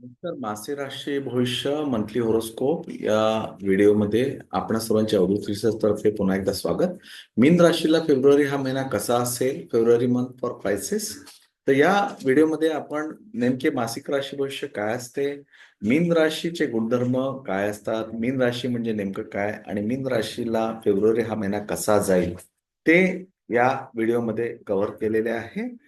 नमस्कार मासे राशी भविष्य मंथली होरोस्कोप या व्हिडिओमध्ये आपण सर्वांच्या अवधूत रिसर्च तर्फे पुन्हा एकदा स्वागत. मीन राशीला फेब्रुवारी हा महिना कसा असेल? फेब्रुवारी मंथ फॉर क्रायसिस तर या व्हिडिओमध्ये आपण नेमके मासिक राशी भविष्य काय असते? मीन राशीचे गुणधर्म काय असतात? मीन राशी म्हणजे नेमकं काय? आणि मीन राशीला फेब्रुवारी हा महिना कसा जाईल? ते या व्हिडिओमध्ये कव्हर केलेले आहे.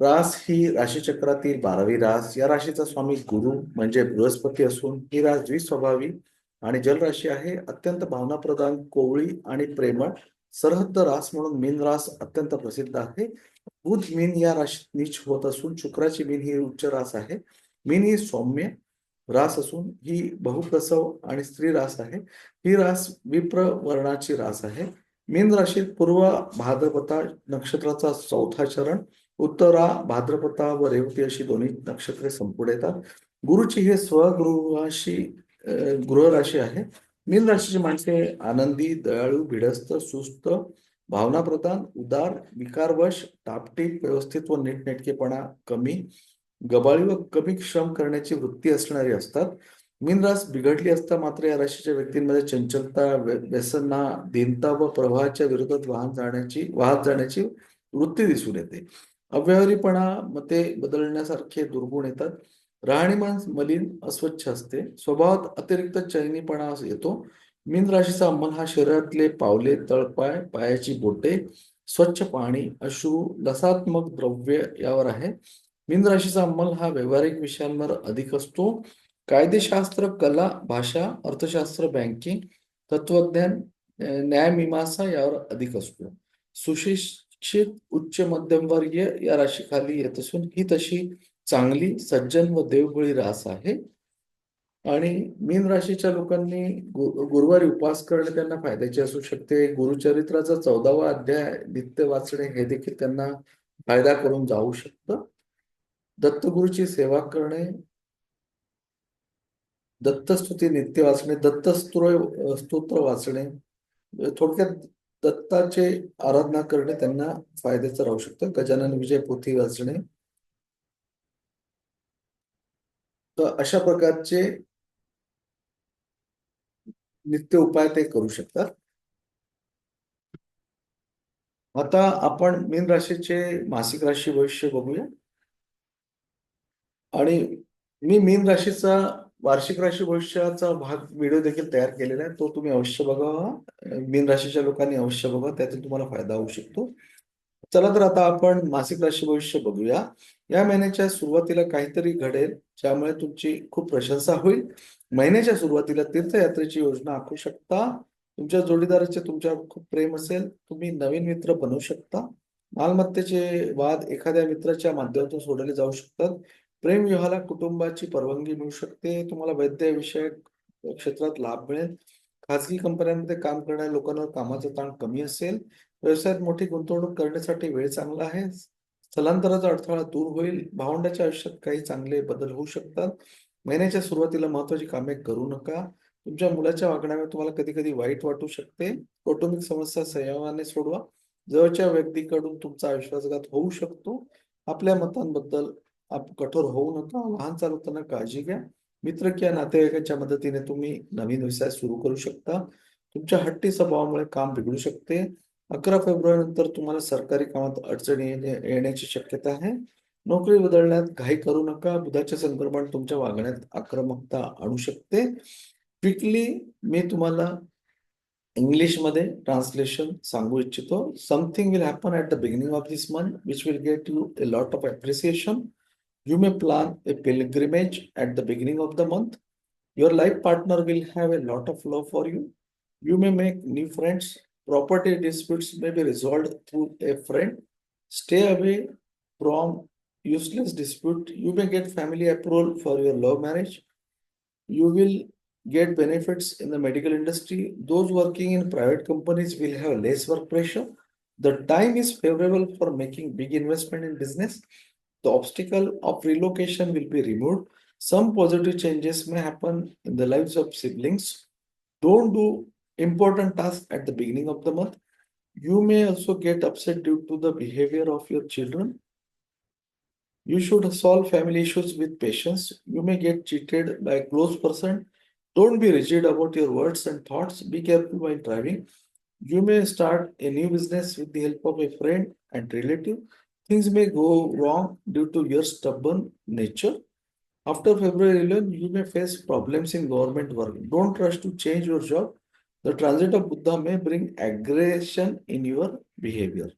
रास ही राशीचक्रातील बारावी रास. या राशीचा स्वामी गुरु म्हणजे बृहस्पती असून ही रास द्विस्वभावी आणि जलराशी आहे. अत्यंत भावनाप्रधान कोवळी आणि प्रेमळ. सरहद्द रास म्हणून मीन रास अत्यंत प्रसिद्ध आहे. बुध मीन या राशीत नीच होत असून शुक्राची मीन ही उच्च रास आहे. मीन ही सौम्य रास असून ही बहुप्रसव आणि स्त्री रास आहे. ही रास विप्र वर्णाची रास आहे. मीन राशीत पूर्व भाद्रपता नक्षत्राचा चौथा चरण उत्तरा भाद्रपदा व रेवती अशी दोन्ही नक्षत्रे संपूर्ण येतात. गुरुची हे स्वगृहाशी गृहराशी आहे. मीन राशीची माणसे आनंदी दयाळू भिडस्त सुस्त भावनाप्रधान उदार विकारवश टापटीप व्यवस्थित व नीटनेटकेपणा कमी गबाळी व कमी श्रम करण्याची वृत्ती असणारी असतात. मीन रास बिघडली असता मात्र या राशीच्या व्यक्तींमध्ये चंचलता व्यसना दीनता व प्रवाहाच्या विरोधात वाहन जाण्याची वाहत जाण्याची वृत्ती दिसून येते. अव्यवहारीपणा मते बदलण्यासारखे दुर्गुण येतात. राहणीमान मलिन अस्वच्छ असते. स्वभावात अतिरिक्त चैनीपणा येतो. मीन राशीचा अंमल हा शरीरातले पावले तळपाय पायाची बोटे स्वच्छ पाणी अश्रू लसात्मक द्रव्य यावर आहे. मीन राशीचा अंमल हा व्यावहारिक विषयांवर अधिक असतो. कायदेशास्त्र कला भाषा अर्थशास्त्र बँकिंग तत्वज्ञान न्यायमीमांसा यावर अधिक असतो. सुशिक्षित उच्च मध्यमवर्गीय या राशीखाली येत असून ही तशी चांगली सज्जन व देवगुळी रास आहे. आणि मीन राशीच्या लोकांनी गुरुवारी उपवास करणे त्यांना फायद्याचे असू शकते. गुरुचरित्राचा चौदावा अध्याय नित्य वाचणे हे देखील त्यांना फायदा करून जाऊ शकतं. दत्तगुरूची सेवा करणे दत्तस्तुती नित्य वाचणे दत्त स्तोत्र वाचणे थोडक्यात दत्ताचे आराधना करणे त्यांना फायद्याचं राहू शकतं. गजानन विजय पोथी वाचणे. तर अशा प्रकारचे नित्य उपाय ते करू शकतात. आता आपण मीन राशीचे मासिक राशी भविष्य बघूया. आणि मी मीन राशीचा वार्षिक राशी भविष्याचा भाग व्हिडिओ देखील तयार केलेला आहे. तो तुम्ही अवश्य बघावा मीन राशीच्या लोकांनी अवश्य बघा. त्यातून तुम्हाला फायदा होऊ शकतो. चला तर आता आपण मासिक राशी भविष्य बघूया. या महिन्याच्या सुरुवातीला काहीतरी घडेल ज्यामुळे तुमची खूप प्रशंसा होईल. महिन्याच्या सुरुवातीला तीर्थयात्रेची योजना आखू शकता. तुमच्या जोडीदाराचे तुमच्यावर खूप प्रेम असेल. तुम्ही नवीन मित्र बनवू शकता. मालमत्तेचे वाद एखाद्या मित्राच्या माध्यमातून सोडवले जाऊ शकतात. प्रेम विवाहाला कुटुंबाची परवानगी मिळू शकते तुम्हाला वैद्य विषयक क्षेत्रात लाभ मिळेल. खाजगी कंपन्यांमध्ये काम करणाऱ्या लोकांवर कामाचा ताण कमी असेल. व्यवसायात मोठी गुंतवणूक करण्यासाठी वेळ चांगला आहे. स्थलांतराचा अडथळा दूर होईल. भावंडाच्या आयुष्यात काही चांगले बदल होऊ शकतात. महिन्याच्या सुरुवातीला महत्वाची कामे करू नका. तुमच्या मुलाच्या वागण्यामुळे तुम्हाला कधी कधी वाईट वाटू शकते. कौटुंबिक समस्या संयमाने सोडवा. जवळच्या व्यक्तीकडून तुमचा विश्वासघात होऊ शकतो. आपल्या मतांबद्दल कठोर होऊ नका वाहन चालवताना काळजी घ्या. मित्र किंवा नातेवाईकांच्या मदतीने तुम्ही नवीन व्यवसाय सुरू करू शकता. तुमच्या हट्टी स्वभावामुळे काम बिघडू शकते. अकरा फेब्रुवारी नंतर तुम्हाला सरकारी कामात अडचणी येण्याची शक्यता आहे. नोकरी बदलण्यात घाई करू नका. बुधाचे संक्रमण तुमच्या वागण्यात आक्रमकता आणू शकते. क्विकली मी तुम्हाला इंग्लिशमध्ये ट्रान्सलेशन सांगू इच्छितो. Something will happen at the beginning of this month which will get you a lot of appreciation You may plan a pilgrimage at the beginning of the month. Your life partner will have a lot of love for you. You may make new friends. Property disputes may be resolved through a friend. Stay away from useless dispute. You may get family approval for your love marriage. You will get benefits in the medical industry. Those working in private companies will have less work pressure. The time is favorable for making big investment in business. The obstacle of relocation will be removed. Some positive changes may happen in the lives of siblings. Don't do important tasks at the beginning of the month. You may also get upset due to the behavior of your children. You should solve family issues with patience. You may get cheated by a close person. Don't be rigid about your words and thoughts. Be careful while driving. You may start a new business with the help of a friend and relative. Things may go wrong due to your stubborn nature. After February 11, you may face problems in government work. Don't rush to change your job. The transit of Buddha may bring aggression in your behavior.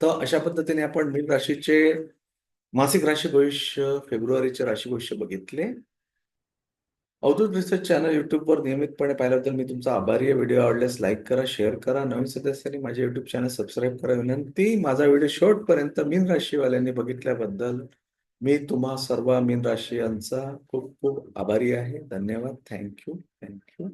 तर अशा पद्धतीने आपण मीन राशीचे मासिक राशी भविष्य फेब्रुवारीचे राशी भविष्य बघितले अवधूत रिसर्च चॅनल युट्यूबवर नियमितपणे पाहिल्याबद्दल मी तुमचा आभारी आहे. व्हिडिओ आवडल्यास लाईक करा शेअर करा. नवीन सदस्यांनी माझे युट्यूब चॅनल सबस्क्राईब करा विनंती. माझा व्हिडिओ शेवटपर्यंत मीन राशीवाल्यांनी बघितल्याबद्दल मी तुम्हा सर्व मीन राशी यांचा खूप खूप आभारी आहे. धन्यवाद. Thank you thank you